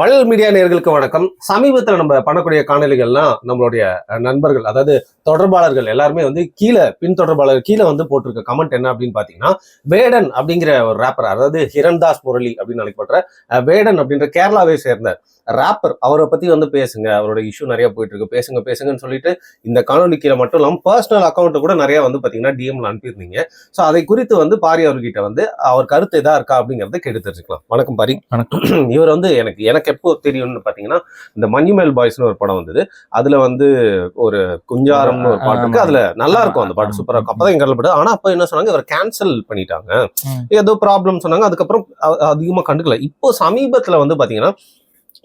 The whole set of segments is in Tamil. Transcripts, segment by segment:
வள்ளல் மீடியா நேயர்களுக்கு வணக்கம். சமீபத்தில் நம்ம பண்ணக்கூடிய காணொலிகள்லாம் நம்மளுடைய அஹ், நண்பர்கள் அதாவது தொடர்பாளர்கள் எல்லாருமே வந்து கீழே பின் தொடர்பாளர் கீழே வந்து போட்டிருக்க கமெண்ட் என்ன அப்படின்னு பார்த்தீங்கன்னா வேடன் அப்படிங்கிற ஒரு ரேப்பர் அதாவது ஹிரண்தாஸ் முரளி அப்படின்னு அழைக்கப்படுற அஹ், வேடன் அப்படின்ற கேரளாவை சேர்ந்த ரேப்பர் அவரை பத்தி வந்து பேசுங்க. அவரோட இஷ்யூ நிறைய போயிட்டு இருக்கு. பேசுங்க பேசுங்கன்னு சொல்லிட்டு இந்த காணொலி கீழே மட்டும் இல்லாமல் பர்சனல் அக்கௌண்ட் கூட நிறைய வந்து பாத்தீங்கன்னா டிஎம்ல அனுப்பியிருந்தீங்க. ஸோ அதை குறித்து வந்து பாரி அவர்கிட்ட வந்து அவர் கருத்து எதா இருக்கா அப்படிங்கறத கேட்டு தெரிஞ்சுக்கலாம். வணக்கம் பாரி. இவர் வந்து எனக்கு எனக்கு எப்போ தெரியும்னு பாத்தீங்கன்னா இந்த மஞ்சுமேல் பாய்ஸ்னு ஒரு படம் வந்தது. அதுல வந்து ஒரு குஞ்சாரம்னு ஒரு பாட்டு இருக்கு. அதுல நல்லா இருக்கும் அந்த பாட்டு. ஆமா. சூப்பரா இருக்கும். அப்பதான் எங்க படம் ஆனா அப்ப என்ன சொன்னாங்க? இவர் கேன்சல் பண்ணிட்டாங்க. ஏதோ ப்ராப்ளம் சொன்னாங்க. அதுக்கப்புறம் அ- அதிகமா கண்டுக்கல. இப்போ சமீபத்துல வந்து பாத்தீங்கன்னா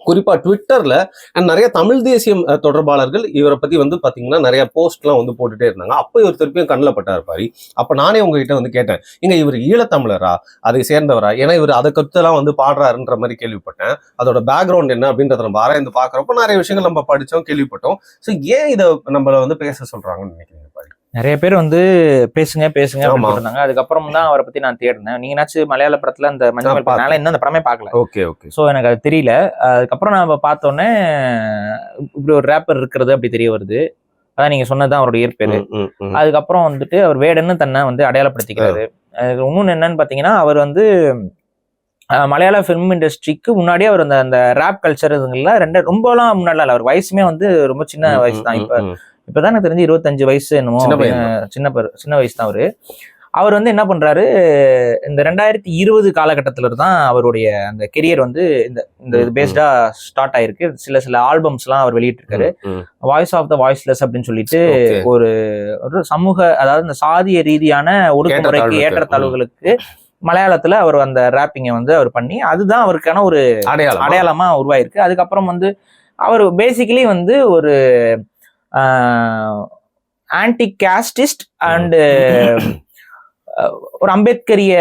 குறிப்பாக ட்விட்டரில் அண்ட் நிறைய தமிழ் தேசிய தொடர்பாளர்கள் இவரை பற்றி வந்து பார்த்தீங்கன்னா நிறைய போஸ்ட்லாம் வந்து போட்டுகிட்டே இருந்தாங்க. அப்போ இவர் திருப்பியும் கண்ணில் பட்டார் பாரி. அப்போ நானே உங்ககிட்ட வந்து கேட்டேன் இங்கே இவர் ஈழத்தமிழரா? அதை சேர்ந்தவரா? ஏன்னா இவர் அதை கருத்தெல்லாம் வந்து பாடுறாருன்ற மாதிரி கேள்விப்பட்டேன். அதோட பேக்ரவுண்ட் என்ன? அப்படின்றத நம்ம ஆராய்ந்து பார்க்குறப்போ நிறைய விஷயங்கள் நம்ம படித்தோம் கேள்விப்பட்டோம். ஸோ ஏன் இதை நம்மள வந்து பேச சொல்கிறாங்கன்னு நினைக்கிறீங்க பாரி? நிறைய பேர் வந்து பேசுங்க பேசுங்க. போட்டிருந்தாங்க அதுக்கப்புறம் தான் அவரை பத்தி நான் தேடினேன். நீங்கனாச்சும் மலையாள படத்துல அந்த மஞ்சள். நான் இன்னும் அந்த படமே பார்க்கல. Okay okay. ஸோ எனக்கு அது தெரியல. அதுக்கப்புறம் நான் பார்த்தோன்னே இப்படி ஒரு ரேப்பர் இருக்கிறது அப்படி தெரிய வருது. அதான் நீங்க சொன்னதுதான் அவரோட இயற்பேரு. அதுக்கப்புறம் வந்துட்டு அவர் வேடன்னு தன்னை வந்து அடையாளப்படுத்திக்கிறாரு? இன்னொன்னு என்னன்னு பாத்தீங்கன்னா அவர் வந்து மலையாள ஃபிலிம் இண்டஸ்ட்ரிக்கு முன்னாடியே அவர் அந்த அந்த ரேப் கல்ச்சர் இதுங்கள்ல ரெண்டு ரொம்பலாம் முன்னாடி அவர் வயசுமே வந்து ரொம்ப சின்ன வயசு தான். இப்ப இப்பதான் எனக்கு தெரிஞ்சு இருபத்தஞ்சு வயசு என்னமோ சின்ன சின்ன வயசு தான் அவரு. அவர் வந்து என்ன பண்றாரு இந்த ரெண்டாயிரத்தி இருபது காலகட்டத்துல தான் அவருடைய அந்த கெரியர் வந்து இந்த இந்த இது பேஸ்டா ஸ்டார்ட் ஆயிருக்கு. சில சில ஆல்பம்ஸ் எல்லாம் அவர் வெளியிட்டிருக்காரு. வாய்ஸ் ஆஃப் த வாய்ஸ்லெஸ் அப்படின்னு சொல்லிட்டு. ஒரு ஒரு சமூக அதாவது இந்த சாதிய ரீதியான ஒடுக்குமுறைக்கு. ஏற்றத்தாழ்வுகளுக்கு மலையாளத்துல அவர் அந்த ரேப்பிங்கை வந்து அவர் பண்ணி அதுதான் அவருக்கான ஒரு அடையாளம்? அடையாளமா உருவாயிருக்கு. அதுக்கப்புறம் வந்து அவர் பேசிக்கலி வந்து ஒரு ஆன்டி காஸ்டிஸ்ட் அண்டு ஒரு அம்பேத்கரிய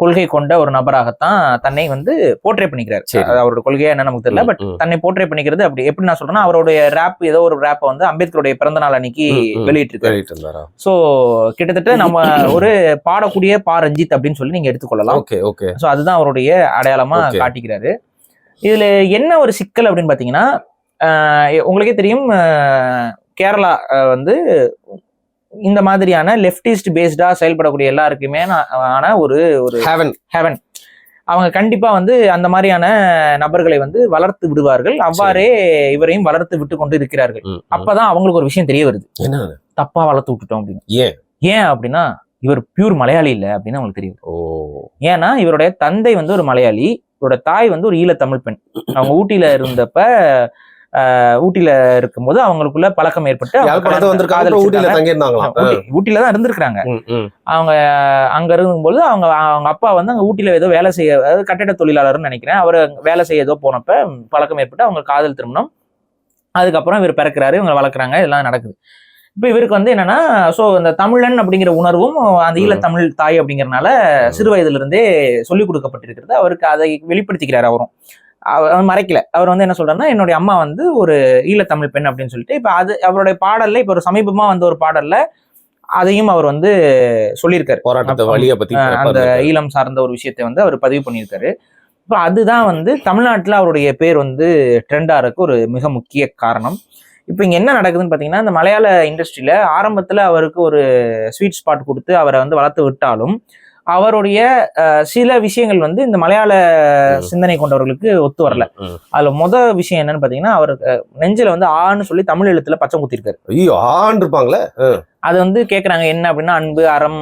கொள்கை கொண்ட ஒரு நபராகத்தான் தன்னை வந்து போர்ட்ரே பண்ணிக்கிறார். அவரோட கொள்கையா என்ன நமக்கு தெரியல பட் தன்னை போர்ட்ரே பண்ணிக்கிறது அப்படி. எப்படி நான் சொல்றேன்னா அவருடைய ரேப் ஏதோ ஒரு ரேப்பை வந்து அம்பேத்கருடைய பிறந்த நாள் அன்னைக்கு. வெளியிட்டிருக்காரு. சோ கிட்டத்தட்ட நம்ம ஒரு பாடக்கூடிய பா ரஞ்சித் அப்படின்னு சொல்லி நீங்க எடுத்துக்கொள்ளலாம். Okay okay. ஸோ அதுதான் அவருடைய அடையாளமா. காட்டிக்கிறாரு. இதுல என்ன ஒரு சிக்கல் அப்படின்னு பாத்தீங்கன்னா உங்களுக்கே தெரியும் கேரளா வந்து இந்த மாதிரியான லெப்டிஸ்ட் பேஸ்டா செயல்படக்கூடிய எல்லாருக்குமே ஆன ஒரு ஒரு ஹேவன் ஹெவன் அவங்க கண்டிப்பா வந்து அந்த மாதிரியான நபர்களை வந்து வளர்த்து விடுவார்கள். அவ்வாறே இவரையும் வளர்த்து விட்டு கொண்டு இருக்கிறார்கள். அப்பதான் அவங்களுக்கு ஒரு விஷயம் தெரிய வருது. என்ன தப்பா வளர்த்து விட்டுட்டோம் அப்படின்னு. ஏன்? ஏன் அப்படின்னா இவர் பியூர் மலையாளி இல்ல அப்படின்னு அவங்களுக்கு தெரியும் ஓ. ஏன்னா இவருடைய தந்தை வந்து ஒரு மலையாளி இவரோட தாய் வந்து ஒரு ஈழத்தமிழ் பெண். அவங்க ஊட்டியில இருந்தப்ப ஊட்டியில இருக்கும்போது அவங்களுக்குள்ள பழக்கம் ஏற்பட்டு ஊட்டியில தான் இருந்திருக்கிறாங்க. அவங்க அங்க இருக்கும்போது அவங்க அவங்க அப்பா வந்து அங்க ஊட்டியில ஏதோ வேலை செய்ய அதாவது கட்டிட தொழிலாளர்னு நினைக்கிறேன். அவர் வேலை செய்ய ஏதோ போனப்ப பழக்கம் ஏற்பட்டு அவங்க காதல் திருமணம். அதுக்கப்புறம் இவர் பிறக்கிறாரு இவங்க வளர்க்குறாங்க இதெல்லாம் நடக்குது. இப்போ இவருக்கு வந்து என்னன்னா ஸோ இந்த தமிழன் அப்படிங்கிற உணர்வும் அந்த ஈழத்தமிழ் தாய் அப்படிங்கறனால சிறு வயதுல இருந்தே சொல்லிக் கொடுக்கப்பட்டிருக்கிறது. அவருக்கு அதை வெளிப்படுத்திக்கிறார் அவரும். அவர் மறைக்கல. அவர் வந்து என்ன சொல்றாருன்னா என்னுடைய அம்மா வந்து ஒரு ஈழத்தமிழ் பெண் அப்படின்னு சொல்லிட்டு இப்போ அது அவருடைய பாடல்ல இப்போ ஒரு சமீபமா வந்த ஒரு பாடல்ல அதையும் அவர் வந்து சொல்லியிருக்காரு. போராட்டத்தை வழியை பத்தி அந்த ஈழம் சார்ந்த ஒரு விஷயத்தை வந்து அவர் பதிவு பண்ணியிருக்காரு. இப்போ அதுதான் வந்து தமிழ்நாட்டில் அவருடைய பேர் வந்து ட்ரெண்ட் ஆகிறதுக்கு ஒரு மிக முக்கிய காரணம். இப்போ இங்கே என்ன நடக்குதுன்னு பார்த்தீங்கன்னா இந்த மலையாள இண்டஸ்ட்ரியில் ஆரம்பத்தில் அவருக்கு ஒரு ஸ்வீட் ஸ்பாட் கொடுத்து அவரை வந்து வளர்த்து விட்டாலும் அவருடைய சில விஷயங்கள் வந்து இந்த மலையாள. சிந்தனை கொண்டவர்களுக்கு ஒத்து வரல. அதுல முத விஷயம் என்னன்னு பார்த்தீங்கன்னா அவர் நெஞ்சில வந்து ஆன்னு சொல்லி தமிழ் எழுத்துல பச்சை குத்திருக்காரு ஐயோ ஆண்டு இருப்பாங்களே அது வந்து கேக்குறாங்க என்ன அப்படின்னா அன்பு அறம்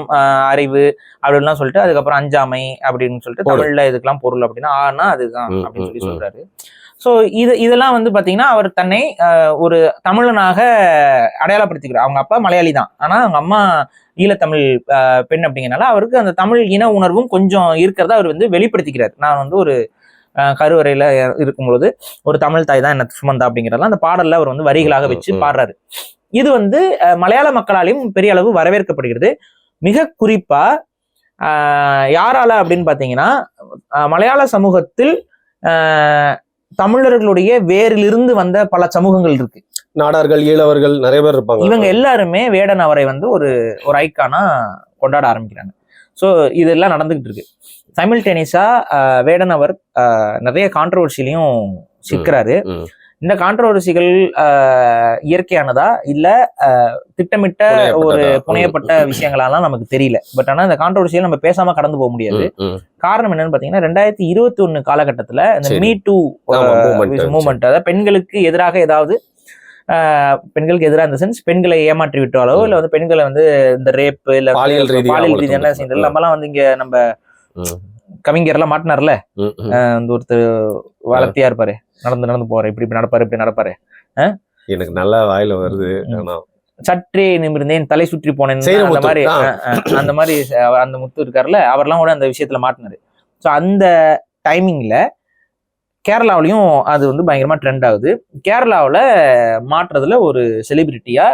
அறிவு அப்படின்லாம் சொல்லிட்டு அதுக்கப்புறம் அஞ்சாமை அப்படின்னு சொல்லிட்டு. தமிழ்ல இதுக்கெல்லாம் பொருள் அப்படின்னா ஆனா அதுதான் அப்படின்னு சொல்லி. சொல்றாரு ஸோ இது இதெல்லாம் வந்து பாத்தீங்கன்னா அவர் தன்னை ஒரு தமிழனாக அடையாளப்படுத்திக்கிறார். அவங்க அப்பா மலையாளி தான். ஆனா அவங்க அம்மா ஈழத்தமிழ் பெண் அப்படிங்கறனால அவருக்கு அந்த தமிழ் இன உணர்வும் கொஞ்சம் இருக்கிறதா அவர் வந்து வெளிப்படுத்திக்கிறார். நான் வந்து ஒரு கருவறையில இருக்கும்பொழுது ஒரு தமிழ் தாய் தான் என்ன சுமந்தா அப்படிங்கிறதெல்லாம் அந்த பாடல்ல அவர் வந்து வரிகளாக வச்சு. பாடுறாரு. இது வந்து மலையாள மக்களாலையும் பெரிய அளவு வரவேற்கப்படுகிறது. மிக குறிப்பா ஆஹ், யாரால அப்படின்னு பாத்தீங்கன்னா ஆஹ், மலையாள சமூகத்தில் தமிழர்களுடைய வேரிலிருந்து வந்த பல சமூகங்கள் இருக்கு. நாடார்கள் ஈழவர்கள் நிறைய பேர் இருப்பாங்க. இவங்க எல்லாருமே வேடன் அவரை வந்து ஒரு ஒரு ஐக்கானா கொண்டாட ஆரம்பிக்கிறாங்க. ஸோ இதெல்லாம் நடந்துகிட்டு இருக்கு. சைமில்டேனியஸா வேடன் அவர் நிறைய கான்ட்ரவர்சிலையும் சிக்கிறாரு. இந்த கான்ட்ரவர்சிகள் இயற்கையானதா இல்ல திட்டமிட்ட ஒரு? புனையப்பட்ட விஷயங்களாலாம் நமக்கு தெரியல பட் ஆனா இந்த கான்ட்ரவர்சியில் நம்ம பேசாம கடந்து போக முடியாது. காரணம் என்னன்னு பாத்தீங்கன்னா ரெண்டாயிரத்தி இருபத்தி ஒண்ணு காலகட்டத்துல இந்த. Me two. மூமெண்ட் அதாவது பெண்களுக்கு எதிராக ஏதாவது பெண்களுக்கு எதிராக இந்த சென்ஸ் பெண்களை ஏமாற்றி விட்டாலோ. இல்ல வந்து பெண்களை வந்து இந்த ரேப் இல்ல பாலியல் ரீதியான நம்மலாம் வந்து இங்க நம்ம ம். கவிஞர் எல்லாம் மாட்டினார்ல? இந்த ஒருத்தர் வளர்த்தியா இருப்பாரு. நடந்து நடந்து போற இப்படி இப்படி நடப்பாரு இப்படி நடப்பாரு. எனக்கு நல்லா வாயில வருது. சற்றே நிமிர்ந்தேன். தலை சுற்றி போனேன். அந்த. மாதிரி அந்த மாதிரி அந்த முத்து இருக்காருல்ல அவர்லாம் கூட அந்த விஷயத்துல மாட்டினாரு. ஸோ அந்த டைமிங்ல கேரளாவிலையும் அது வந்து பயங்கரமா ட்ரெண்ட் ஆகுது. கேரளாவில் மாற்றுறதுல ஒரு செலிபிரிட்டியா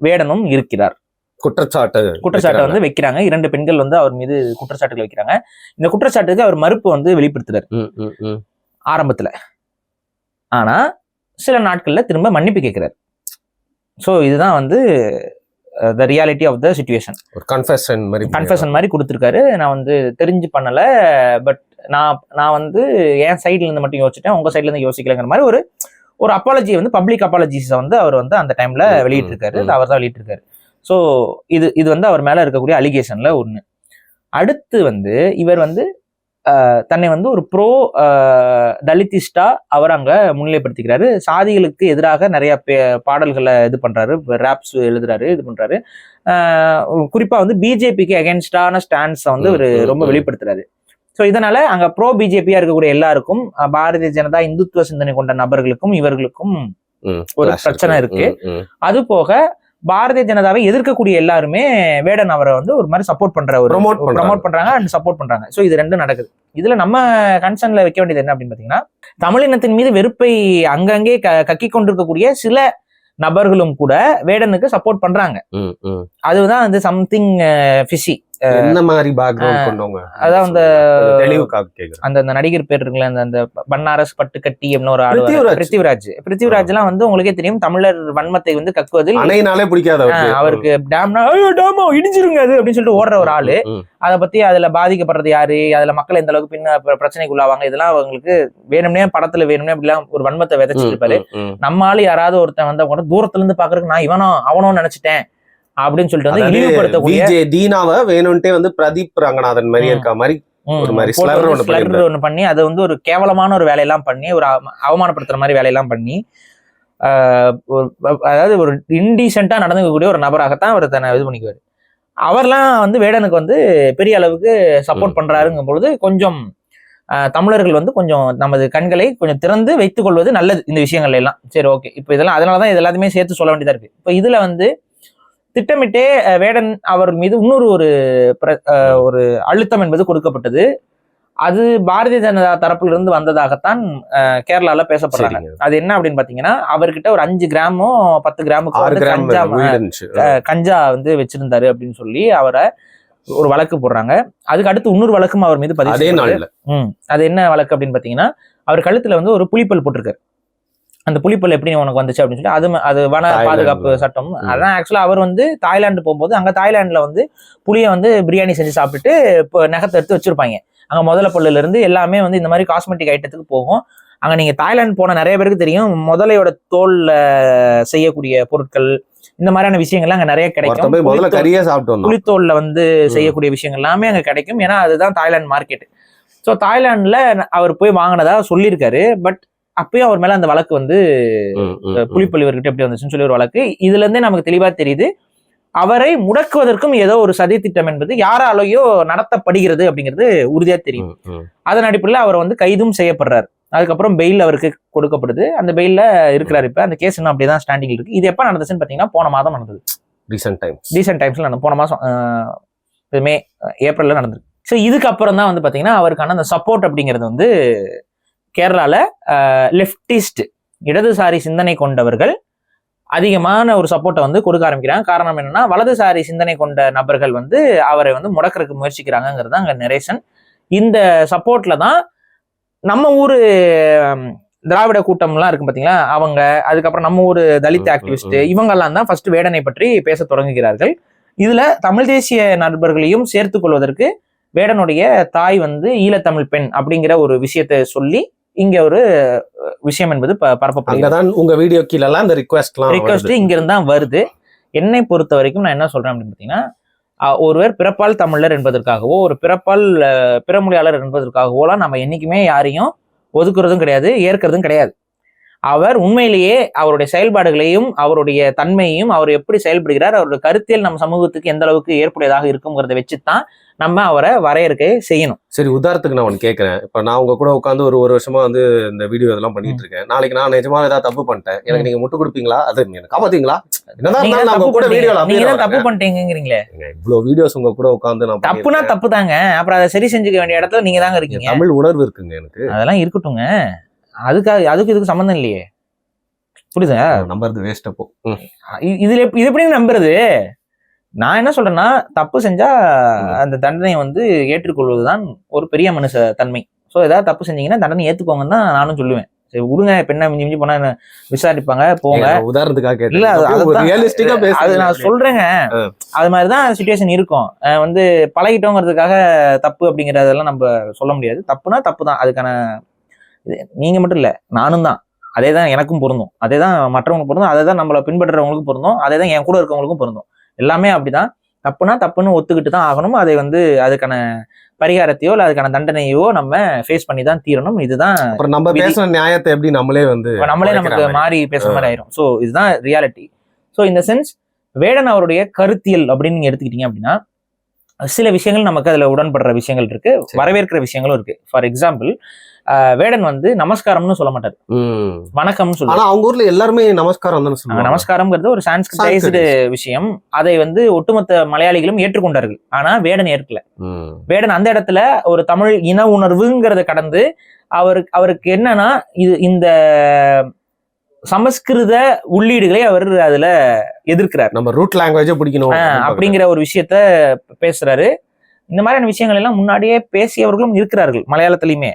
வேடனும் இருக்கிறார். குற்றச்சாட்டு குற்றச்சாட்டை வந்து வைக்கிறாங்க. இரண்டு பெண்கள் வந்து அவர் மீது குற்றச்சாட்டுகள் வைக்கிறாங்க. இந்த குற்றச்சாட்டுக்கு அவர் மறுப்பு வந்து வெளிப்படுத்துறாரு. ஆரம்பத்துல. ஆனா சில நாட்கள்ல திரும்ப மன்னிப்பு கேட்கிறார் ஸோ இதுதான் வந்து the reality of the situation ஒரு கன்ஃபெஷன் மாதிரி கன்ஃபெஷன் மாதிரி கொடுத்துருக்காரு. நான் வந்து தெரிஞ்சு பண்ணல பட் நான் நான் வந்து என் சைட்ல இருந்து மட்டும் யோசிச்சிட்டேன். உங்க சைட்ல இருந்து யோசிக்கலங்கிற மாதிரி ஒரு ஒரு அப்பாலஜி வந்து பப்ளிக் அப்பாலஜிஸை வந்து அவர் வந்து அந்த டைம்ல வெளியிட்டிருக்காரு. அவர் தான் வெளியிட்டிருக்காரு. ஸோ இது இது வந்து அவர் மேல இருக்கக்கூடிய அலிகேஷன்ல ஒண்ணு. அடுத்து வந்து இவர் வந்து தன்னை வந்து ஒரு ப்ரோ தலித்திஸ்டா அவர் அங்க முன்னிலைப்படுத்திக்கிறாரு. சாதிகளுக்கு எதிராக நிறைய பாடல்களை இது பண்றாரு. ரேப்ஸ் எழுதுறாரு இது பண்றாரு. ஆஹ், குறிப்பா வந்து பிஜேபிக்கு அகேன்ஸ்டான ஸ்டாண்ட்ஸை வந்து ஒரு ரொம்ப. வெளிப்படுத்துறாரு. ஸோ இதனால அங்க ப்ரோ பிஜேபியா இருக்கக்கூடிய எல்லாருக்கும் பாரதிய ஜனதா இந்துத்துவ சிந்தனை கொண்ட நபர்களுக்கும் இவர்களுக்கும் ஒரு பிரச்சனை இருக்கு. அது போக பாரதிய ஜனதாவை எதிர்க்கக்கூடிய எல்லாருமே வேடன் அவரை வந்து ஒரு மாதிரி சப்போர்ட் பண்ற ஒரு. ப்ரமோட் பண்றாங்க அண்ட் சப்போர்ட் பண்றாங்க ஸோ இது ரெண்டும் நடக்குது இதுல நம்ம கன்சர்ன்ல வைக்க வேண்டியது என்ன அப்படின்னு பாத்தீங்கன்னா தமிழினத்தின் மீது வெறுப்பை அங்கங்கே க கக்கி கொண்டிருக்கக்கூடிய சில நபர்களும் கூட வேடனுக்கு சப்போர்ட் பண்றாங்க. அதுதான் வந்து சம்திங் ஃபிஷி என்ன மாதிரி பேக்ரவுண்ட் கொண்டவங்க? அதான் அந்த தெளிவுக்காக கேக்குறேன். அந்த அந்த நடிகர் பேர் இருக்குல்ல அந்த அந்த பன்னாரஸ் பட்டுக்கட்டி அப்படின்னு ஒரு ஆள் பிருத்திவிராஜ். எல்லாம் வந்து உங்களுக்கே தெரியும் தமிழர் வன்மத்தை வந்து கக்குவதில் அணையினாலே பிடிக்காத அவருக்கு டேம்னா ஐயோ டேமா இடிஞ்சிருங்க அது அப்படின்னு சொல்லிட்டு ஓடுற ஒரு ஆளு. அதை பத்தி அதுல பாதிக்கப்படுறது யாரு? அதுல மக்கள் எந்த அளவுக்கு பின்ன பிர- பிரச்சனைக்குள்ளாவாங்க? இதெல்லாம் அவங்களுக்கு வேணும்னே படத்துல வேணும்னே அப்படிலாம் ஒரு வன்மத்தை விதைச்சிட்டு இருப்பாரு. ம், ம், ம். நம்ம ஆளு யாராவது ஒருத்தன் வந்தா கூட தூரத்துல இருந்து பாக்குறதுக்கு நான் இவனோ அவனோ நினைச்சிட்டேன். அப்படின்னு சொல்லிட்டு வந்து இழிவுபடுத்தக்கூடிய தீனாவை வேணும்ட்டே வந்து பிரதீப் ரங்கநாதன் மாதிரி. இருக்க மாதிரி ஒரு. ஒண்ணு பண்ணி அது வந்து ஒரு கேவலமான ஒரு வேலையெல்லாம் பண்ணி ஒரு அவ- அவமானப்படுத்துற மாதிரி வேலையெல்லாம் பண்ணி அதாவது ஒரு இன்டீசெண்டா நடந்துக்கக்கூடிய ஒரு நபராகத்தான் அவர் தன்னை இது பண்ணிக்குவாரு அவர்லாம் வந்து வேடனுக்கு வந்து பெரிய அளவுக்கு சப்போர்ட் ம். பண்றாருங்கும் பொழுது கொஞ்சம் தமிழர்கள் வந்து கொஞ்சம் நமது கண்களை கொஞ்சம் திறந்து வைத்துக் கொள்வது நல்லது இந்த விஷயங்கள்ல எல்லாம் சரி ஓகே இப்போ இதெல்லாம் அதனாலதான் இது எல்லாத்தையுமே சேர்த்து சொல்ல வேண்டியதா இருக்கு இப்போ இதுல வந்து திட்டமிட்டே வேடன் அவர் மீது இன்னொரு ஒரு ஒரு அழுத்தம் என்பது கொடுக்கப்பட்டது. அது பாரதிய ஜனதா தரப்புல இருந்து வந்ததாகத்தான் கேரளால பேசப்படுறாங்க. அது என்ன அப்படின்னு பாத்தீங்கன்னா அவர்கிட்ட ஒரு அஞ்சு கிராமோ பத்து கிராமுக்கு கஞ்சா கஞ்சா வந்து வச்சிருந்தாரு அப்படின்னு சொல்லி அவரை ஒரு வழக்கு போடுறாங்க. அதுக்கு அடுத்து இன்னொரு வழக்கும் அவர் மீது பதிவு அது என்ன வழக்கு அப்படின்னு பாத்தீங்கன்னா அவர் கழுத்துல வந்து ஒரு புலிப்பல் போட்டிருக்காரு. அந்த புலிப்பல் எப்படி உனக்கு வந்துச்சு அப்படின்னு சொல்லி அது அது வன. பாதுகாப்பு சட்டம். அதான் ஆக்சுவலா அவர் வந்து தாய்லாந்து போகும்போது அங்க தாய்லாந்துல வந்து புளியை வந்து பிரியாணி செஞ்சு சாப்பிட்டுட்டு இப்போ நகத்தை எடுத்து வச்சிருப்பாங்க. அங்க முதல பல்லுல இருந்து எல்லாமே வந்து இந்த மாதிரி காஸ்மெட்டிக் ஐட்டத்துக்கு போகும். அங்க நீங்க தாய்லாந்து போன நிறைய பேருக்கு தெரியும். முதலையோட தோல்ல செய்யக்கூடிய பொருட்கள் இந்த மாதிரியான விஷயங்கள்லாம் அங்க நிறைய கிடைக்கும். முதல்ல புலித்தோல்ல வந்து செய்யக்கூடிய விஷயங்கள் எல்லாமே அங்க கிடைக்கும். ஏன்னா அதுதான் தாய்லாந்து மார்க்கெட் ஸோ தாய்லாந்துல அவர் போய் வாங்கினதா சொல்லியிருக்காரு. பட் அப்பயும் அவர் மேல அந்த வழக்கு வந்து ம், ம், ம். புலிப்பல் இவர்கிட்ட எப்படி வந்துச்சுன்னு சொல்லி ஒரு வழக்கு. இதுல இருந்தே நமக்கு தெளிவா தெரியுது அவரை முடக்குவதற்கும் ஏதோ ஒரு சதி திட்டம் என்பது யாராலேயோ நடத்தப்படுகிறது அப்படிங்கிறது உறுதியா தெரியும். அதன் அடிப்படையில் அவர் வந்து கைதும் செய்யப்படுறாரு. அதுக்கப்புறம் பெயில் அவருக்கு கொடுக்கப்படுது. அந்த பெயில்ல இருக்கிறாரு இப்ப. அந்த கேஸ் இன்னும் அப்படியே தான் ஸ்டாண்டிங் இருக்கு. இது எப்ப நடந்துச்சுன்னு பாத்தீங்கன்னா போன மாதம் நடந்தது. Recent times. டீசென்ட் டைம்ஸ்ல நடந்து போன மாதம் மே ஏப்ரல்ல நடந்திருக்கு. ஸோ இதுக்கு அப்புறம் தான் வந்து பார்த்தீங்கன்னா அவருக்கான அந்த சப்போர்ட் அப்படிங்கிறது வந்து கேரளால லெஃப்டிஸ்ட் இடதுசாரி சிந்தனை கொண்டவர்கள் அதிகமான ஒரு சப்போர்ட்டை வந்து கொடுக்க ஆரம்பிக்கிறாங்க. காரணம் என்னன்னா வலதுசாரி சிந்தனை கொண்ட நபர்கள் வந்து அவரை வந்து முடக்கிறதுக்கு முயற்சிக்கிறாங்கிறது தான் அங்கே நெரேஷன் இந்த சப்போர்ட்ல தான் நம்ம ஊரு திராவிட கூட்டம்லாம் இருக்கு பாத்தீங்களா? அவங்க அதுக்கப்புறம் நம்ம ஊரு தலித் ஆக்டிவிஸ்ட். இவங்கெல்லாம் தான் ஃபர்ஸ்ட் வேடனை பற்றி பேச தொடங்குகிறார்கள். இதுல தமிழ் தேசிய நண்பர்களையும் சேர்த்துக் கொள்வதற்கு வேடனுடைய தாய் வந்து ஈழத்தமிழ் பெண் அப்படிங்கிற ஒரு விஷயத்தை சொல்லி இங்க ஒரு விஷயம் என்பது பரப்பப்படுகிறது. உங்க வீடியோ கீழ எல்லாம் இந்த ரிக்வெஸ்ட் ரிக்வஸ்ட் இங்க இருந்தா வருது. என்னை பொறுத்த வரைக்கும் நான் என்ன சொல்றேன் அப்படின்னு பார்த்தீங்கன்னா ஒருவர் பிறப்பால் தமிழர் என்பதற்காகவோ ஒரு பிறப்பால் பிறமொழியாளர் என்பதற்காகவோலாம் நம்ம என்னைக்குமே யாரையும் ஒதுக்குறதும் கிடையாது ஏற்கிறதும் கிடையாது. அவர் உண்மையிலேயே அவருடைய செயல்பாடுகளையும் அவருடைய தன்மையையும் அவர் எப்படி செயல்படுகிறார் அவருடைய கருத்தியல் நம்ம சமூகத்துக்கு எந்த அளவுக்கு ஏற்புடையதாக இருக்குங்கிறத வச்சு தான் நம்ம அவரை வரையறுக்க செய்யணும். சரி உதாரணத்துக்கு நான் ஒன்று கேட்கறேன் இப்ப நான் உங்க கூட உட்காந்து ஒரு ஒரு வருஷமா வந்து இந்த வீடியோ இதெல்லாம் பண்ணிட்டு இருக்கேன். நாளைக்கு நான் நிஜமா ஏதாவது தப்பு பண்ணிட்டேன். எனக்கு நீங்க முட்டு கொடுப்பீங்களா? அது எனக்கு காப்பாத்தீங்களா தப்பு பண்ணிட்டீங்கிறீங்களே. இவ்வளவு வீடியோஸ் உங்க கூட உட்காந்து நான் தப்புனா. தப்பு தாங்க அப்புறம் அதை சரி செஞ்சுக்க வேண்டிய இடத்துல நீங்க தாங்க இருக்கீங்க. தமிழ் உணர்வு இருக்குங்க எனக்கு. அதெல்லாம் இருக்கட்டுங்க அதுக்காக அதுக்கு இதுக்கு சம்மந்தம் இல்லையே. புரியுதா? நம்புறது வேஸ்ட் அப்போ. இதுல இது எப்படி நம்புறது? நான் என்ன சொல்றேன்னா தப்பு செஞ்சா. அந்த தண்டனையை வந்து ஏற்றுக்கொள்வதுதான் ஒரு பெரிய மனுஷ தன்மை. ஸோ ஏதாவது தப்பு செஞ்சீங்கன்னா தண்டனை ஏத்துக்கோங்கன்னு தான் நானும் சொல்லுவேன். சரி விடுங்க இப்ப என்ன மிஞ்சி மிஞ்சி போனா என்ன விசாரிப்பாங்க போங்க. உதாரணத்துக்காக இல்ல அது நான் சொல்றேங்க. அது மாதிரிதான் சுச்சுவேஷன் இருக்கும். வந்து பழகிட்டோங்கிறதுக்காக தப்பு அப்படிங்கறதெல்லாம் நம்ம சொல்ல முடியாது. தப்புனா தப்பு தான் அதுக்கான நீங்க மட்டும் இல்ல நானும் தான். அதே தான் எனக்கும் பொருந்தும். அதே தான் மற்றவங்களுக்கு பொருந்தும். அதே தான் நம்மளை பின்பற்றுறவங்களுக்கும் பொருந்தும். அதே தான் என் கூட இருக்கவங்களுக்கும் பொருந்தும். எல்லாமே அப்படிதான். தப்புனா தப்புன்னு ஒத்துக்கிட்டு தான் ஆகணும். அதை வந்து அதுக்கான பரிகாரத்தையோ இல்லை அதுக்கான தண்டனையோ நம்ம ஃபேஸ் பண்ணி தான் தீரணும். இதுதான் அப்புறம் நம்ம. பேசுற நியாயத்தை எப்படி நம்மளே வந்து நம்மளே நமக்கு. மாறி பேசுற மாதிரி ஆயிரும். ஸோ இதுதான் ரியாலிட்டி ஸோ இந்த சென்ஸ் வேடன் அவருடைய கருத்தியல் அப்படின்னு நீங்க எடுத்துக்கிட்டீங்க அப்படின்னா சில விஷயங்கள் நமக்கு அதுல உடன்படுற விஷயங்கள் இருக்கு. வரவேற்கிற விஷயங்களும் இருக்கு. ஃபார் எக்ஸாம்பிள் வேடன் வந்து நமஸ்காரம்னு சொல்ல மாட்டார். வணக்கம்னு சொல்லுவார். அவங்க ஊர்ல எல்லாருமே நமஸ்காரம் தானே சொல்லுவாங்க? நமஸ்காரம்ங்கிறது ஒரு Sanskrit. விஷயம். அதை வந்து ஒட்டுமொத்த மலையாளிகளும் ஏற்றுக்கொண்டார்கள். ஆனா வேடன் ஏற்கல. வேடன் அந்த இடத்துல ஒரு தமிழ் இன உணர்வுங்கிறத கடந்து அவருக்கு அவருக்கு என்னன்னா இது இந்த சமஸ்கிருத உள்ளீடுகளை அவர் அதுல எதிர்க்கிறார். நம்ம ரூட் லாங்குவேஜ பிடிக்கணும் அப்படிங்கிற ஒரு விஷயத்த பேசுறாரு. இந்த மாதிரியான விஷயங்கள் எல்லாம் முன்னாடியே பேசியவர்களும் இருக்கிறார்கள் மலையாளத்திலயுமே.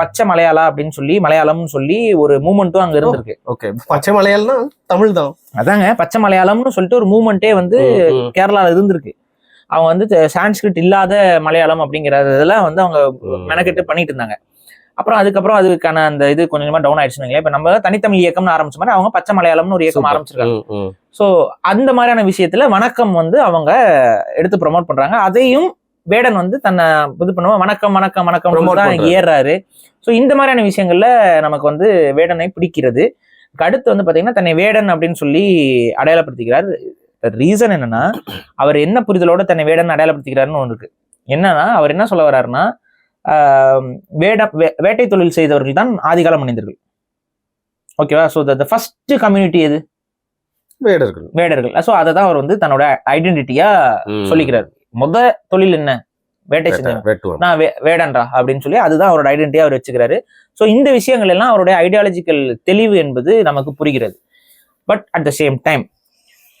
பச்சை மலையாளா அப்படின்னு சொல்லி மலையாளம்னு சொல்லி ஒரு மூமெண்ட்டும் அங்க இருந்திருக்கு ஓகே பச்சை மலையாளம்னா தமிழ் தான் அதாங்க பச்சை மலையாளம்னு சொல்லிட்டு ஒரு மூமெண்ட்டே வந்து. கேரளால இருந்திருக்கு அவங்க வந்து சான்ஸ்கிரிட் இல்லாத மலையாளம் அப்படிங்கிற இதெல்லாம் வந்து அவங்க. மெனக்கெட்டு பண்ணிட்டு இருந்தாங்க அப்புறம் அதுக்கப்புறம் அதுக்கான அந்த இது கொஞ்சம் டவுன் ஆயிடுச்சுங்களே இப்ப நம்ம தனித்தமிழ் இயக்கம்னு ஆரம்பிச்ச மாதிரி அவங்க பச்சை மலையாளம்னு ஒரு இயக்கம். ஆரம்பிச்சிருக்காங்க. ஸோ அந்த மாதிரியான விஷயத்துல வணக்கம் வந்து அவங்க எடுத்து ப்ரோமோட் பண்றாங்க அதையும் வேடன் வந்து தன்னை இது பண்ணுவோம் வணக்கம் வணக்கம் வணக்கம் தான். ஏறாரு ஸோ இந்த மாதிரியான விஷயங்கள்ல நமக்கு வந்து வேடனை பிடிக்கிறது. அடுத்து வந்து பாத்தீங்கன்னா தன்னை வேடன் அப்படின்னு சொல்லி அடையாளப்படுத்திக்கிறார். ரீசன் என்னன்னா அவர் என்ன புரிதலோட தன்னை வேடன் அடையாளப்படுத்திக்கிறாருன்னு ஒன்று இருக்கு. என்னன்னா அவர் என்ன சொல்ல வர்றாருன்னா வேட வே- வேட்டை தொழில் செய்தவர்கள் தான் ஆதிகால மனிதர்கள் ஓகேவா ஸோ த ஃபர்ஸ்ட் கம்யூனிட்டி எது? வேடர்கள். வேடர்கள். ஸோ அதை தான் அவர் வந்து தன்னோட ஐடென்டிட்டியா ம். சொல்லிக்கிறார். முத தொழில் என்ன? வேட்டை செஞ்சவன் நான் வே- வேடன்டா அப்படின்னு சொல்லி அதுதான் அவரோட ஐடென்டிட்டியா அவர் வச்சுக்கிறாரு. ஸோ இந்த விஷயங்கள் எல்லாம் அவருடைய ஐடியாலஜிக்கல் தெளிவு என்பது நமக்கு புரிகிறது. But at the same time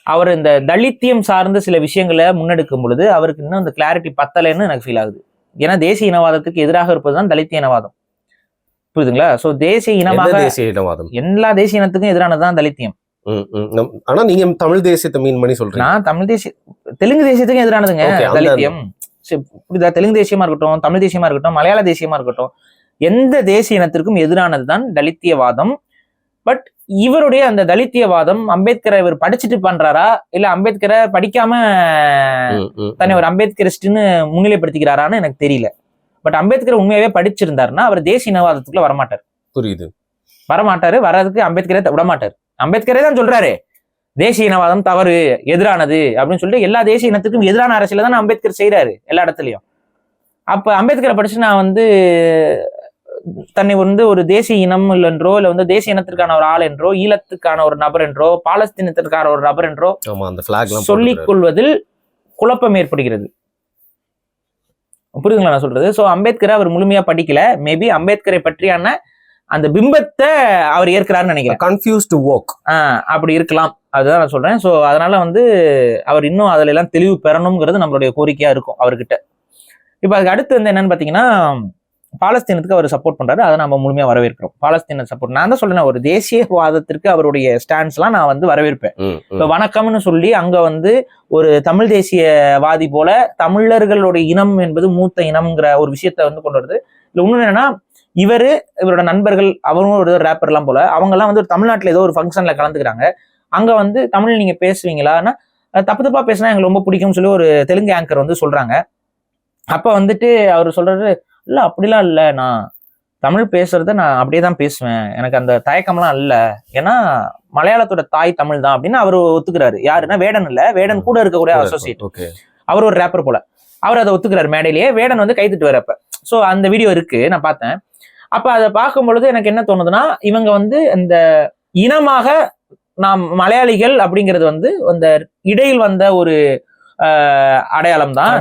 அவர் இந்த தலித்தியம் சார்ந்த சில விஷயங்களை முன்னெடுக்கும் பொழுது அவருக்கு இன்னும் இந்த கிளாரிட்டி பத்தலைன்னு எனக்கு ஃபீல் ஆகுது. ஏன்னா தேசிய இனவாதத்துக்கு எதிராக இருப்பதுதான் தலித்திய இனவாதம். புரியுதுங்களா? ஸோ தேசிய இனமாக எல்லா தேசிய இனத்துக்கும் எதிரானதுதான் தலித்தியம். ம், ம். நம்- ஆனா நீங்க தமிழ் தேசியத்தை மீன் பண்ணி சொல்றீங்க. நான் தமிழ் தேசிய தெலுங்கு தேசியத்துக்கும் எதிரானதுங்க தலித்தியம். புரியுதா? தெலுங்கு தேசியமா இருக்கட்டும் தமிழ் தேசியமா இருக்கட்டும் மலையாள தேசியமா இருக்கட்டும் எந்த தேசிய இனத்திற்கும் எதிரானதுதான் தலித்தியவாதம். பட் இவருடைய அந்த தலித்தியவாதம் அம்பேத்கரை இவர் படிச்சுட்டு பண்றாரா? இல்ல அம்பேத்கரை படிக்காம தன்னை ஒரு அம்பேத்கரிஸ்ட்னு முன்னிலைப்படுத்திக்கிறாரான்னு எனக்கு தெரியல. பட் அம்பேத்கர் உண்மையாவே படிச்சிருந்தாருன்னா அவர் தேசிய இனவாதத்துக்குள்ள வரமாட்டார். புரியுது. வரமாட்டாரு வர்றதுக்கு அம்பேத்கரே விடமாட்டார். அம்பேத்கரே தான் சொல்றாரு. தேசிய இனவாதம் தவறு எதிரானது அப்படின்னு சொல்லிட்டு எல்லா தேசிய இனத்துக்கும் எதிரான அரசியல தான் அம்பேத்கர் செய்றாரு எல்லா இடத்துலயும். அப்ப அம்பேத்கரை படிச்சு நான் வந்து தன்னை வந்து ஒரு தேசிய இனம் என்றோ இல்ல வந்து தேசிய இனத்திற்கான ஒரு ஆள் என்றோ ஈழத்துக்கான ஒரு நபர் என்றோ பாலஸ்தீனத்திற்கான ஒரு நபர் என்றோ சொல்லிக். கொள்வதில் குழப்பம் ஏற்படுகிறது. புரியுதுங்களா நான் சொல்றது? சோ அம்பேத்கரை அவர் முழுமையா படிக்கல. மேபி அம்பேத்கரை பற்றியான அந்த பிம்பத்தை அவர் ஏற்கிறாருன்னு நினைக்கிறேன். Walk ஆஹ் அப்படி இருக்கலாம். அதுதான் நான் சொல்றேன். சோ அதனால வந்து அவர் இன்னும் அதுல எல்லாம் தெளிவு பெறணுங்கிறது நம்மளுடைய கோரிக்கையா இருக்கும் அவர்கிட்ட. இப்போ அதுக்கு அடுத்து வந்து என்னன்னு பாத்தீங்கன்னா பாலஸ்தீனத்துக்கு அவர் சப்போர்ட் பண்றாரு. அதை நம்ம முழுமையா வரவேற்கிறோம். பாலஸ்தீன சப்போர்ட் நான் தான் சொல்றேன் ஒரு தேசியவாதத்திற்கு அவருடைய ஸ்டாண்ட்ஸ்லாம் நான் வந்து வரவேற்பேன். இப்ப வணக்கம்னு சொல்லி அங்க வந்து ஒரு தமிழ் தேசியவாதி போல தமிழர்களுடைய இனம் என்பது மூத்த இனம்ங்கிற ஒரு விஷயத்த வந்து கொண்டு வருது. இல்ல இன்னொன்னு என்னன்னா இவரு இவரோட நண்பர்கள் அவரும் ஒரு ரேப்பர் எல்லாம் போல அவங்க எல்லாம் வந்து ஒரு தமிழ்நாட்டுல ஏதோ ஒரு ஃபங்க்ஷன்ல கலந்துக்கிறாங்க. அங்க வந்து தமிழ் நீங்க பேசுவீங்களான்னா தப்பு தப்பா பேசினா எங்களுக்கு ரொம்ப பிடிக்கும்னு சொல்லி ஒரு தெலுங்கு ஆங்கர் வந்து சொல்றாங்க. அப்ப வந்துட்டு அவர் சொல்றாரு இல்ல அப்படிலாம் இல்ல. நான் தமிழ் பேசுறத நான் அப்படியே தான் பேசுவேன். எனக்கு அந்த தயக்கம்லாம் இல்ல. ஏன்னா மலையாளத்தோட தாய் தமிழ் தான். அப்படின்னு அவர் ஒத்துக்கிறாரு. யாருன்னா வேடன் இல்ல. வேடன் கூட இருக்கக்கூடிய அசோசியேட் அவர் ஒரு ரேப்பர் போல. அவர் அதை ஒத்துக்கிறாரு மேடையிலேயே. வேடன் வந்து கைத்துட்டு வரப்ப ஸோ அந்த வீடியோ இருக்கு. நான் பார்த்தேன். அப்ப அதை பார்க்கும் பொழுது எனக்கு என்ன தோணுதுன்னா இவங்க வந்து இந்த இனமாக நாம் மலையாளிகள் அப்படிங்கிறது வந்து அந்த இடையில் வந்த ஒரு அடையாளம் தான்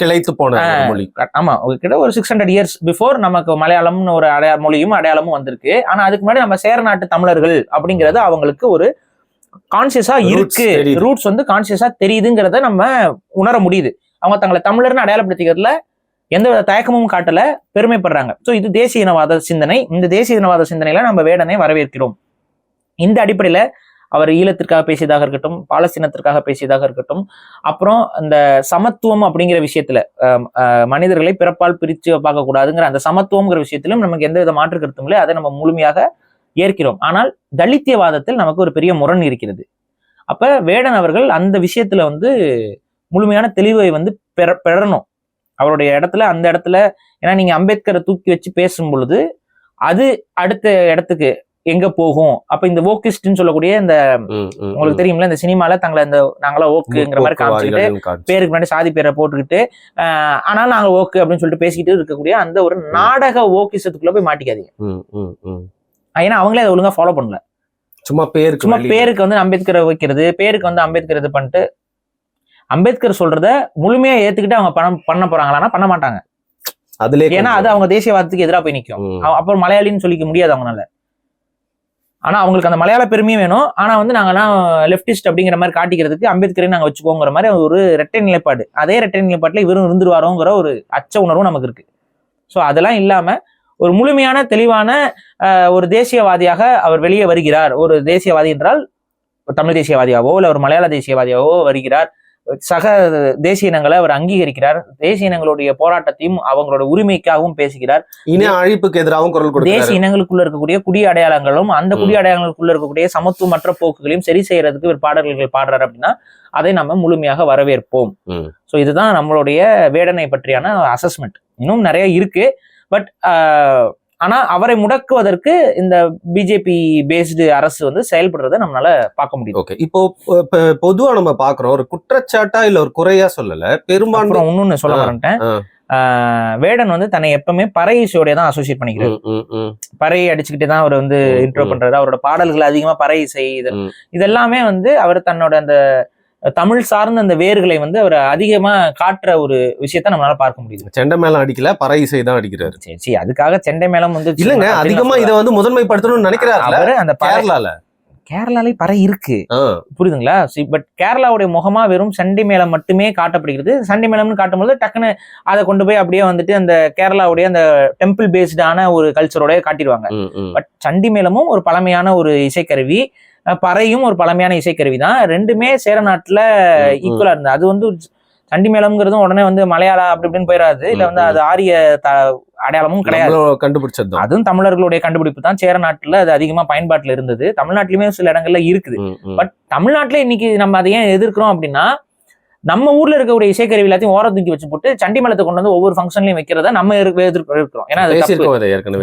கிளைத்து போன மொழி. ஆமா கிட்ட ஒரு சிக்ஸ் ஹண்ட்ரட் இயர்ஸ் பிஃபோர் நமக்கு மலையாளம்னு ஒரு அடையா மொழியும் அடையாளமும் வந்திருக்கு. ஆனா அதுக்கு முன்னாடி நம்ம சேர நாட்டு தமிழர்கள் அப்படிங்கிறது அவங்களுக்கு ஒரு கான்சியஸா இருக்கு. ரூட்ஸ் வந்து கான்சியஸா தெரியுதுங்கிறத நம்ம உணர முடியுது. அவங்க தங்களை தமிழர்னு அடையாளப்படுத்திக்கிறதுல எந்த தயக்கமும் காட்டல பெருமைப்படுறாங்க. ஸோ இது தேசிய இனவாத சிந்தனை. இந்த தேசிய இனவாத சிந்தனையில நம்ம வேடனை வரவேற்கிறோம். இந்த அடிப்படையில அவர் ஈழத்திற்காக பேசியதாக இருக்கட்டும் பாலஸ்தீனத்திற்காக பேசியதாக இருக்கட்டும் அப்புறம் இந்த சமத்துவம் அப்படிங்கிற விஷயத்துல மனிதர்களை பிறப்பால் பிரித்து பார்க்கக்கூடாதுங்கிற அந்த சமத்துவங்கிற விஷயத்திலும் நமக்கு எந்த வித மாற்று கருத்தும் இல்லை. அதை நம்ம முழுமையாக ஏற்கிறோம். ஆனால் தலித்தியவாதத்தில் நமக்கு ஒரு பெரிய முரண் இருக்கிறது. அப்ப வேடன் அவர்கள் அந்த விஷயத்துல வந்து முழுமையான தெளிவை வந்து பெற பெறணும். அவருடைய இடத்துல அந்த இடத்துல ஏன்னா நீங்க அம்பேத்கரை தூக்கி வச்சு பேசும் பொழுது அது அடுத்த இடத்துக்கு எங்க போகும் அப்ப இந்த ஓக்கிஸ்ட்னு சொல்லக்கூடிய இந்த உங்களுக்கு தெரியும்ல இந்த சினிமால தங்களை இந்த நாங்களா ஓக்குங்கிற மாதிரி காமிச்சுக்கிட்டு. பேருக்கு முன்னாடி சாதி பேரை போட்டுக்கிட்டு ஆஹ் ஆனால் நாங்க ஓக்கு அப்படின்னு சொல்லிட்டு பேசிக்கிட்டு இருக்கக்கூடிய அந்த ஒரு நாடக ஓக்கிசத்துக்குள்ள போய் மாட்டிக்காதீங்க. ஏன்னா அவங்களே அதை ஒழுங்கா ஃபாலோ பண்ணல சும்மா பேருக்கு சும்மா. பேருக்கு வந்து அம்பேத்கரை வைக்கிறது பேருக்கு வந்து அம்பேத்கர் இது பண்ணிட்டு அம்பேத்கர் சொல்றத முழுமையா ஏத்துக்கிட்டு அவங்க பணம் பண்ண போறாங்களான்னா பண்ண மாட்டாங்க. அதுலயே ஏன்னா அது. அவங்க தேசியவாதத்துக்கு எதிராக போய் நிற்கும் அப்புறம் மலையாளின்னு சொல்லிக்க முடியாது அவங்களால ஆனா அவங்களுக்கு அந்த மலையாள பெருமையும் வேணும். ஆனா வந்து நாங்கெல்லாம் லெப்டிஸ்ட் அப்படிங்கிற மாதிரி காட்டிக்கிறதுக்கு அம்பேத்கரை நாங்க வச்சுக்கோங்கிற மாதிரி ஒரு ரெட்டை நிலைப்பாடு. அதே ரெட்டை நிலைப்பாட்டுல இவரும் இருந்துருவாரோங்கிற ஒரு அச்ச உணர்வும் நமக்கு இருக்கு. ஸோ அதெல்லாம் இல்லாம ஒரு முழுமையான தெளிவான ஒரு தேசியவாதியாக அவர் வெளியே வருகிறார். ஒரு தேசியவாதி என்றால் தமிழ் தேசியவாதியாவோ இல்ல ஒரு மலையாள தேசியவாதியாவோ வருகிறார். சக தேசிய இனங்களை அவர் அங்கீகரிக்கிறார். தேசிய இனங்களுடைய போராட்டத்தையும் அவங்களோட உரிமைக்காகவும் பேசுகிறார். இன அழிப்புக்கு எதிராகவும் குரல் கொடுக்கிறாரு. தேசிய இனங்களுக்குள்ள இருக்கக்கூடிய குடி அடையாளங்களும் அந்த குடி அடையாளங்களுக்குள்ள இருக்கக்கூடிய சமத்துவமற்ற போக்குகளையும் சரி செய்யறதுக்கு ஒரு பாடல்கள் பாடுறாரு அப்படின்னா அதை நம்ம முழுமையாக வரவேற்போம். ஸோ இதுதான் நம்மளுடைய வேடனை பற்றியான அசஸ்மெண்ட் இன்னும் நிறைய இருக்கு. பட் ஆனா அவரை முடக்குவதற்கு இந்த பிஜேபி பேஸ்டு அரசு வந்து செயல்படுறதை நம்மளால பார்க்க முடியுது ஓகே இப்போ பொதுவா நம்ம பாக்குறோம் ஒரு குற்றச்சாட்டா இல்ல ஒரு குறையா சொல்லல பெரும்பான்மை இன்னொன்னு சொல்ல. ஆஹ் வேடன் வந்து தன்னை எப்பவுமே பறை தான் அசோசியேட் பண்ணிக்கிறார் ம், ம், ம். பறை அடிச்சுக்கிட்டே தான் அவர் வந்து இன்ட்ரோ. பண்றாரு அவரோட பாடல்கள் அதிகமா பறை இசை இது. இதெல்லாமே வந்து அவர் தன்னோட அந்த தமிழ் சார்ந்த அந்த வேர்களை வந்து அவர் அதிகமா காட்டுற ஒரு விஷயத்த நம்மளால பார்க்க முடியுது. செண்டை மேளம் அடிக்கல பறை இசை தான் அடிக்கிறாரு. சரி சரி அதுக்காக செண்டை மேளம் வந்து இல்லங்க அதிகமா இதை வந்து முதன்மைப்படுத்தணும்னு நினைக்கிறாருல அவரு அந்த கேரளால. கேரளாலே பறை இருக்கு. புரியுதுங்களா? பட் கேரளாவுடைய முகமா வெறும் சண்டி மேளம் மட்டுமே காட்டப்படுகிறது. சண்டி மேளம்னு காட்டும்போது டக்குன்னு அதை கொண்டு போய் அப்படியே வந்துட்டு அந்த கேரளாவுடைய அந்த டெம்பிள் பேஸ்டான ஒரு கல்ச்சரோட காட்டிடுவாங்க. பட் சண்டி மேளமும் ஒரு பழமையான ஒரு இசைக்கருவி. பறையும் ஒரு பழமையான இசைக்கருவி தான் ரெண்டுமே சேர நாட்டுல. ஈக்குவலா இருந்தது. அது வந்து சண்டி மேளம்ங்கிறதும் உடனே வந்து மலையாளா அப்படி இப்படின்னு போயிடாது இல்ல வந்து. அது ஆரிய அடையாளமும் கிடையாது. நம்மளும் கண்டுபிடிச்சதுதான் அதுவும் தமிழர்களுடைய கண்டுபிடிப்பு தான் சேர நாட்டுல அது அதிகமா பயன்பாட்டுல இருந்தது. தமிழ்நாட்டிலுமே சில இடங்கள்ல இருக்குது. பட் தமிழ்நாட்டுல இன்னைக்கு நம்ம அதை ஏன் எதிர்க்கிறோம் அப்படின்னா நம்ம ஊர்ல இருக்கக்கூடிய இசைக்கருவி எல்லாத்தையும் ஓர தூக்கி வச்சு போட்டு சண்டி மேளத்தை கொண்டு வந்து ஒவ்வொரு ஃபங்க்ஷன்லயும் வைக்கிறத நம்ம எதிர்க்க- எதிர்க்க- இருக்கிறோம் ஏன்னா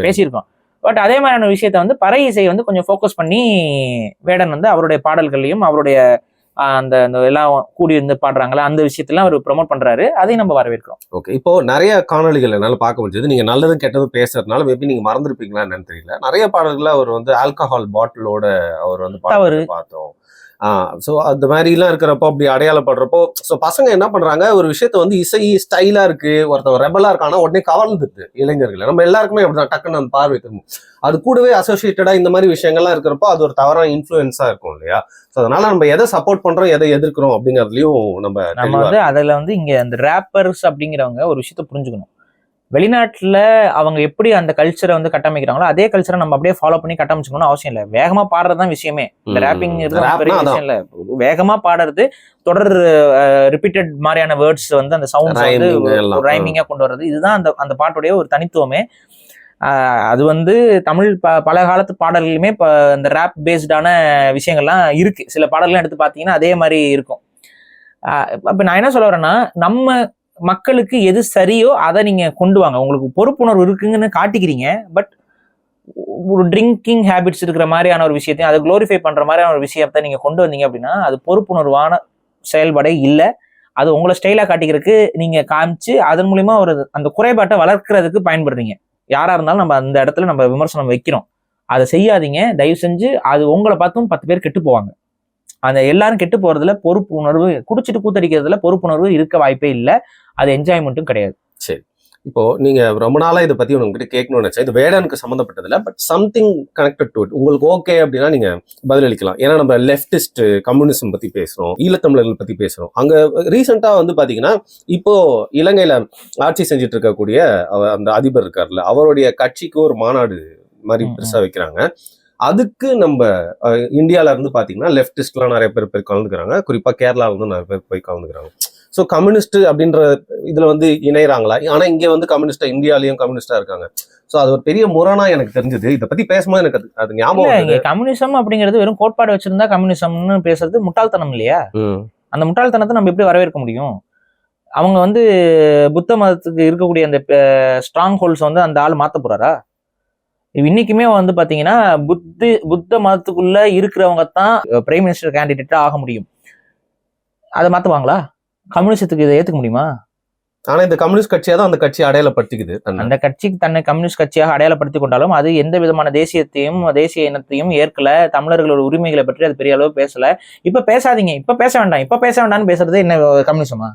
பேசியிருக்கோம். பட் அதே மாதிரியான விஷயத்த வந்து பறை இசை வந்து கொஞ்சம் ஃபோக்கஸ் பண்ணி வேடன் வந்து அவருடைய பாடல்கள்லையும் அவருடைய அந்த அந்த எல்லாம் கூடி இருந்து பாடுறாங்களா அந்த விஷயத்தெல்லாம் அவர் ப்ரோமோட் பண்றாரு. அதையும் நம்ம வரவேற்கிறோம். ஓகே இப்போ நிறைய காணொளிகள் என்னால பார்க்க முடிஞ்சது. நீங்க நல்லதும் கெட்டதும் பேசுறதுனால மேபி நீங்க மறந்துருப்பீங்களா என்னன்னு தெரியல. நிறைய பாடல்கள் அவர் வந்து ஆல்கஹால் பாட்டிலோட அவர் வந்து பார்த்தோம். ஸோ அந்த மாதிரிலாம் இருக்கிறப்போ அப்படி அடையாளப்படுறப்போ ஸோ பசங்க என்ன பண்றாங்க ஒரு விஷயத்த வந்து இசை ஸ்டைலா இருக்கு ஒருத்தர் ரெபலா இருக்கானா உடனே கவர்ந்துட்டு இளைஞர்கள். நம்ம எல்லாருக்குமே அப்படிதான் டக்குன்னு அந்த பார்வை திரும்பும். அது கூடவே அசோசியேட்டடா இந்த மாதிரி விஷயங்கள்லாம் இருக்கிறப்போ அது ஒரு தவறான இன்ஃப்ளூயன்ஸா இருக்கும் இல்லையா? ஸோ அதனால நம்ம எதை சப்போர்ட் பண்றோம் எதை எதிர்க்கிறோம் அப்படிங்கறதுலயும் நம்ம நம்ம வந்து அதுல வந்து இங்க அந்த ரேப்பர்ஸ் அப்படிங்கிறவங்க ஒரு விஷயத்த புரிஞ்சுக்கணும். வெளிநாட்டுல அவங்க எப்படி அந்த கல்ச்சரை வந்து கட்டமைக்கிறாங்களோ அதே கல்ச்சரை நம்ம அப்படியே ஃபாலோ பண்ணி கட்டமைச்சுக்கணும்னு அவசியம் இல்லை. வேகமா பாடுறதுதான் விஷயமே. இந்த Rapனா பெரிய. விஷயம் இல்ல. வேகமா பாடுறது தொடர் ரிப்பீட்டட் மாதிரியான வேர்ட்ஸ் வந்து அந்த சவுண்ட்ஸ் வந்து Rhyming எல்லாம். ரைமிங்கா கொண்டு வர்றது. இதுதான் அந்த அந்த பாட்டுடைய ஒரு தனித்துவமே. அது வந்து தமிழ் ப பல காலத்து பாடல்களுமே இப்போ இந்த ரேப் பேஸ்டான விஷயங்கள்லாம் இருக்கு. சில பாடல்கள்லாம் எடுத்து பார்த்தீங்கன்னா அதே மாதிரி இருக்கும். அப்போ நான் என்ன சொல்ல வரேன்னா நம்ம மக்களுக்கு எது சரியோ அதை நீங்க கொண்டு வாங்க. உங்களுக்கு பொறுப்புணர்வு இருக்குங்கன்னு காட்டிக்கிறீங்க. பட் ஒரு ட்ரிங்கிங் ஹேபிட்ஸ் இருக்கிற மாதிரியான ஒரு விஷயத்தையும் அதை க்ளோரிஃபை பண்ற மாதிரியான ஒரு விஷயத்தை நீங்க கொண்டு வந்தீங்க அப்படின்னா அது பொறுப்புணர்வான செயல்பாடே இல்லை. அது உங்களை ஸ்டைலா காட்டிக்கிறதுக்கு நீங்க காமிச்சு அதன் மூலியமா ஒரு அந்த குறைபாட்டை வளர்க்கறதுக்கு பயன்படுறீங்க. யாரா இருந்தாலும் நம்ம அந்த இடத்துல நம்ம விமர்சனம் வைக்கிறோம். அதை செய்யாதீங்க. தயவு செஞ்சு அது உங்களை பார்த்தும் பத்து பேர் கெட்டு போவாங்க. அந்த எல்லாரும் கெட்டு போறதுல பொறுப்பு உணர்வு குடிச்சிட்டு கூத்தடிக்கிறதுல பொறுப்புணர்வு இருக்க வாய்ப்பே இல்லை. அது என்ஜாய்மெண்ட்டும் கிடையாது. இப்போ நீங்க ரொம்ப நாளா இதை பத்தி உங்ககிட்ட கேட்கணும்னு நினைச்சேன். இது வேடனுக்கு சம்மந்தப்பட்டதில்ல but something connected to it உங்களுக்கு ஓகே அப்படின்னா நீங்க பதிலளிக்கலாம். ஏன்னா நம்ம லெப்டிஸ்ட் கம்யூனிசம் பத்தி பேசுறோம் ஈழத்தமிழர்கள் பத்தி பேசுறோம். அங்க ரீசெண்டா வந்து பாத்தீங்கன்னா இப்போ இலங்கையில ஆட்சி செஞ்சுட்டு இருக்கக்கூடிய அந்த அதிபர் இருக்கார்ல அவருடைய கட்சிக்கு ஒரு மாநாடு மாதிரி. பெருசா வைக்கிறாங்க. அதுக்கு நம்ம அஹ், இந்தியால இருந்து பாத்தீங்கன்னா லெப்டிஸ்ட்லாம் நிறைய பேர் போய் கலந்துக்கிறாங்க. குறிப்பா கேரளால இருந்து நிறைய பேர் போய் கலந்துக்கிறாங்க. ஸோ கம்யூனிஸ்ட் அப்படின்ற இதுல வந்து இணையறாங்களா? ஆனா இங்க வந்து கம்யூனிஸ்டா இந்தியாலயும் கம்யூனிஸ்டா இருக்காங்க. ஸோ அது ஒரு பெரிய முரணா எனக்கு தெரிஞ்சது. இதை பத்தி பேசும்போது எனக்கு அது- ஞாபகம் கம்யூனிசம் அப்படிங்கிறது வெறும் கோட்பாடு வச்சிருந்தா கம்யூனிசம்னு பேசுறது முட்டாள்தனம் இல்லையா? அந்த முட்டாள்தனத்தை நம்ம எப்படி வரவேற்க முடியும்? அவங்க வந்து புத்த மதத்துக்கு இருக்கக்கூடிய அந்த ஸ்ட்ராங் ஹோல்ஸ் வந்து அந்த ஆள் மாத்த போறாரா? இன்னைக்குமே வந்து பாத்தீங்கன்னா புத்தி புத்த மதத்துக்குள்ள இருக்கிறவங்க தான் பிரைம் மினிஸ்டர் கேண்டிடேட்டா ஆக முடியும். அதை மாத்துவாங்களா? கம்யூனிசத்துக்கு இதை ஏத்துக்க முடியுமா? ஆனா இந்த கம்யூனிஸ்ட் கட்சியா தான் அந்த கட்சி அடையாளப்படுத்திக்குது அந்த கட்சிக்கு தன்னை கம்யூனிஸ்ட் கட்சியாக அடையாளப்படுத்தி கொண்டாலும் அது எந்த விதமான தேசியத்தையும் தேசிய இனத்தையும் ஏற்கல. தமிழர்களோட உரிமைகளை பற்றி அது பெரிய அளவு பேசல. இப்ப பேசாதீங்க. இப்ப பேச வேண்டாம். இப்ப பேச வேண்டாம்னு பேசுறது என்ன கம்யூனிசமா?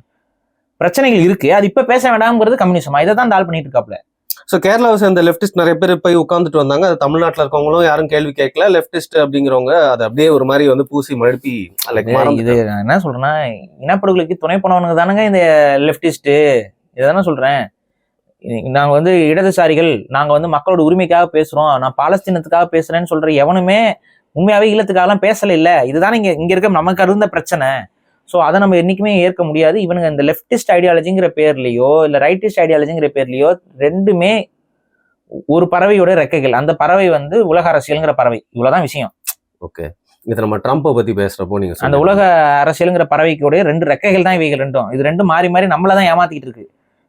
பிரச்சனைகள் இருக்கு. அது இப்ப பேச வேண்டாம்ங்கிறது கம்யூனிசமா? இதை தான் ஆள் பண்ணிட்டு இருக்காப்ல. ஸோ கேரளாவை சேர்ந்த லெப்டிஸ்ட் நிறைய பேர் போய் உட்காந்துட்டு வந்தாங்க. அது தமிழ்நாட்டில் இருக்கவங்களும் யாரும் கேள்வி கேட்கல. லெப்டிஸ்ட் அப்படிங்கிறவங்க அதை அப்படியே ஒரு மாதிரி வந்து பூசி மழுப்பி இது நான் என்ன சொல்றேன்னா இனப்படுகொலைக்கு துணை போனவனுங்க தானங்க இந்த லெப்டிஸ்ட் இதானே சொல்றேன். நாங்க வந்து இடதுசாரிகள் நாங்க வந்து மக்களோட உரிமைக்காக பேசுறோம். நான் பாலஸ்தீனத்துக்காக பேசுறேன்னு சொல்ற எவனுமே உண்மையாவே ஈழத்துக்காகலாம் பேசல இல்ல. இதுதானே இங்க இங்க இருக்க நமக்கு அருந்த பிரச்சனை. ஸோ அதை நம்ம என்னைக்குமே ஏற்க முடியாது. இவனுங்க இந்த லெஃப்டிஸ்ட் ஐடியாலஜிங்கிற பேர்லயோ இல்ல ரைட்டிஸ்ட் ஐடியாலஜிங்கிற பேர்லயோ ரெண்டுமே ஒரு பறவையோட ரெக்கைகள். அந்த பறவை வந்து உலக அரசியல்ங்கிற பறவை. இவ்வளவுதான் விஷயம். ஓகே இது நம்ம ட்ரம்ப்பை பத்தி பேசுறப்போ நீங்க அந்த. உலக அரசியலுங்கிற பறவைக்கூட ரெண்டு ரெக்கைகள் தான் இவைகள் ரெண்டும். இது ரெண்டும் மாறி மாறி நம்மள தான் ஏமாத்திக்கிட்டு இருக்கு.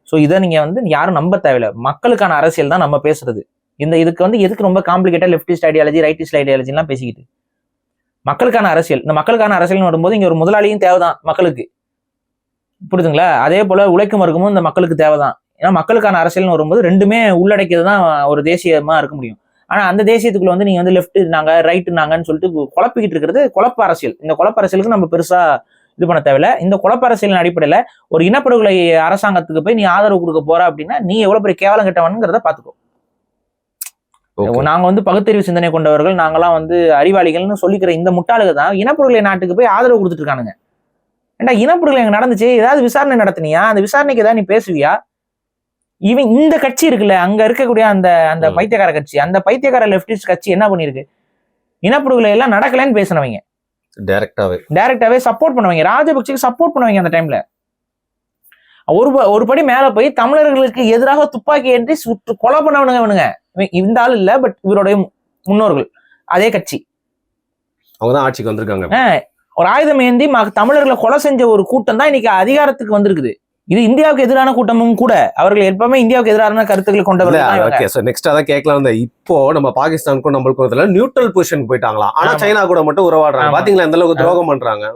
ஸோ இதை நீங்க வந்து யாரும் நம்ப தேவையில்ல. மக்களுக்கான அரசியல் தான் நம்ம பேசுறது. இந்த இதுக்கு வந்து எதுக்கு ரொம்ப காம்ப்ளிகேட்டா லெஃப்டிஸ்ட் ஐடியாலஜி ரைட்டிஸ்ட் ஐடியாலஜிலாம் பேசிக்கிட்டு? மக்களுக்கான அரசியல். இந்த மக்களுக்கான அரசியல்னு வரும்போது இங்க ஒரு முதலாளியும் தேவைதான் மக்களுக்கு. புரியுதுங்களா? அதே போல உழைக்கும் வர்க்கமும் இந்த மக்களுக்கு தேவைதான். ஏன்னா மக்களுக்கான அரசியல்னு வரும்போது ரெண்டுமே உள்ளடக்கியது தான் ஒரு தேசியமா இருக்க முடியும். ஆனா அந்த தேசியத்துக்குள்ள வந்து நீங்க வந்து லெஃப்ட் நாங்க ரைட்டு நாங்கன்னு சொல்லிட்டு குழப்பிக்கிட்டு இருக்கிறது குழப்ப அரசியல். இந்த குழப்ப அரசியலுக்கு நம்ம பெருசா இது பண்ண தேவையில்ல. இந்த குழப்ப அரசியலின் அடிப்படையில ஒரு இனப்படுகொலை அரசாங்கத்துக்கு போய் நீ ஆதரவு கொடுக்க போற அப்படின்னா நீ எவ்வளவு பெரிய கேவலம் கெட்டவனுங்கிறத பாத்துக்கோ. நாங்க வந்து பகுத்தறிவு சிந்தனை கொண்டவர்கள் நாங்கெல்லாம் வந்து அறிவாளிகள்னு சொல்லிக்கிற இந்த முட்டாளுக தான் இனப்படுகொலை நாட்டுக்கு போய் ஆதரவு கொடுத்துட்டு இருக்கானுங்க. ஏண்டா இனப்படுகொலை எங்க நடந்துச்சு? ஏதாவது விசாரணை நடத்தினியா? அந்த விசாரணைக்கு ஏதாவது நீ பேசுவியா? இவன் இந்த கட்சி இருக்குல்ல அங்க இருக்கக்கூடிய அந்த அந்த. பைத்தியக்கார கட்சி அந்த பைத்தியக்கார லெப்டிஸ்ட் கட்சி என்ன பண்ணிருக்கு இனப்படுகொலை எல்லாம் நடக்கலைன்னு பேசினவங்க. டைரக்டாவே டைரக்டாவே சப்போர்ட் பண்ணுவாங்க. ராஜபக்சேக்கு சப்போர்ட் பண்ணுவாங்க அந்த டைம்ல ஒரு ஒரு படி மேல போய் தமிழர்களுக்கு எதிராக துப்பாக்கி ஏற்றி சுட்டு கொலை பண்ணவனுங்க இவனுங்க. இவன் இந்த ஆள் இல்ல பட் இவருடைய முன்னோர்கள் அதே கட்சி. அவங்க தான் ஆட்சிக்கு வந்திருக்காங்க. ஒரு ஆயுதம் ஏந்தி தமிழர்களை கொலை செஞ்ச ஒரு கூட்டம் தான் இன்னைக்கு அதிகாரத்துக்கு வந்திருக்குது. இது இந்தியாவுக்கு எதிரான கூட்டமும் கூட அவர்கள் எப்பவுமே இந்தியாவுக்கு எதிரான கருத்துக்களை கொண்டவர்கள். ஓகே நெக்ஸ்ட் அதான் கேட்கலாம். இருந்தேன். இப்போ நம்ம பாகிஸ்தானுக்கும் நம்மளுக்கும் இதுல நியூட்ரல் பொசிஷன் போயிட்டாங்களா? ஆனா. சைனா கூட மட்டும் உறவாடுறாங்க. பாத்தீங்களா எந்த அளவுக்கு துரோகம் பண்றாங்க?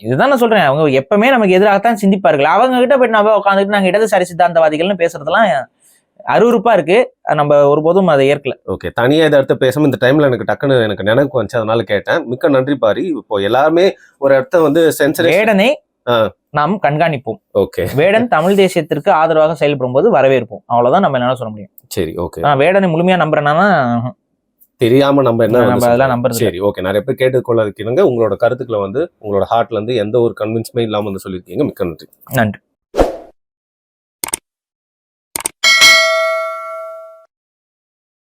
இதுதான் நான் சொல்றேன். அவங்க எப்பவுமே நமக்கு எதிராகத்தான் சிந்திப்பார்கள். அவங்க கிட்ட போயிட்டு நம்ம உட்காந்துட்டு நாங்க இடதுசாரி சித்தாந்தவாதிகள்னு பேசுறதெல்லாம் அருவருப்பா இருக்கு. நம்ம ஒருபோதும் அதை ஏற்கல. ஓகே தனியா இதை எடுத்து பேசாம இந்த டைம்ல எனக்கு டக்குன்னு எனக்கு நினைவுக்கு வந்துச்சு அதனால கேட்டேன். மிக்க நன்றி பாரி. இப்போ எல்லாருமே ஒரு இடத்த வந்து சென்சரே வேடனை. நாம் கண்காணிப்போம். ஓகே வேடன் தமிழ் தேசியத்திற்கு ஆதரவாக செயல்படும் போது வரவேற்போம். அவ்வளவுதான் நம்ம என்ன சொல்ல முடியும். சரி ஓகே நான் வேடனை முழுமையா நம்புறேன்னா தெரியாம நம்ம என்ன நம்ம அதெல்லாம் இல்ல. சரி ஓகே நிறைய பேர் கேட்டுக்கொள்ள இருக்கீங்க உங்களோட கருத்துக்களை வந்து உங்களோட ஹார்ட்ல இருந்து எந்த ஒரு கன்வின்ஸ்மே இல்லாம வந்து சொல்லியிருக்கீங்க. மிக்க நன்றி. நன்றி.